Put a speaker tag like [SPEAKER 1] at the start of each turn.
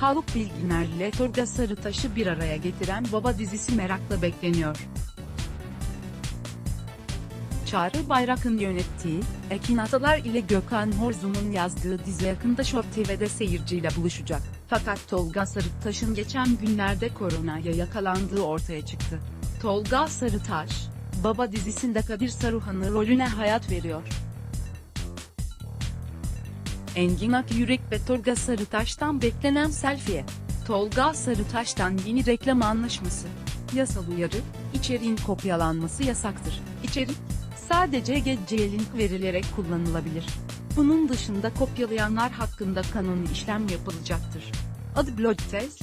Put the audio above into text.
[SPEAKER 1] Sağlık bilginlerle Tolga Sarıtaş'ı bir araya getiren Baba dizisi merakla bekleniyor. Çağrı Bayrak'ın yönettiği, Ekin Atalar ile Gökhan Horzum'un yazdığı dizi yakında Show TV'de seyirciyle buluşacak. Fakat Tolga Sarıtaş'ın geçen günlerde koronaya yakalandığı ortaya çıktı. Tolga Sarıtaş, Baba dizisinde Kadir Saruhan'ı rolüne hayat veriyor. Engin Akyürek ve Tolga Sarıtaş'tan beklenen selfie. Tolga Sarıtaş'tan yeni reklam anlaşması. Yasal uyarı, içeriğin kopyalanması yasaktır. İçerik, sadece GC link verilerek kullanılabilir. Bunun dışında kopyalayanlar hakkında kanuni işlem yapılacaktır. Adı Blood Test,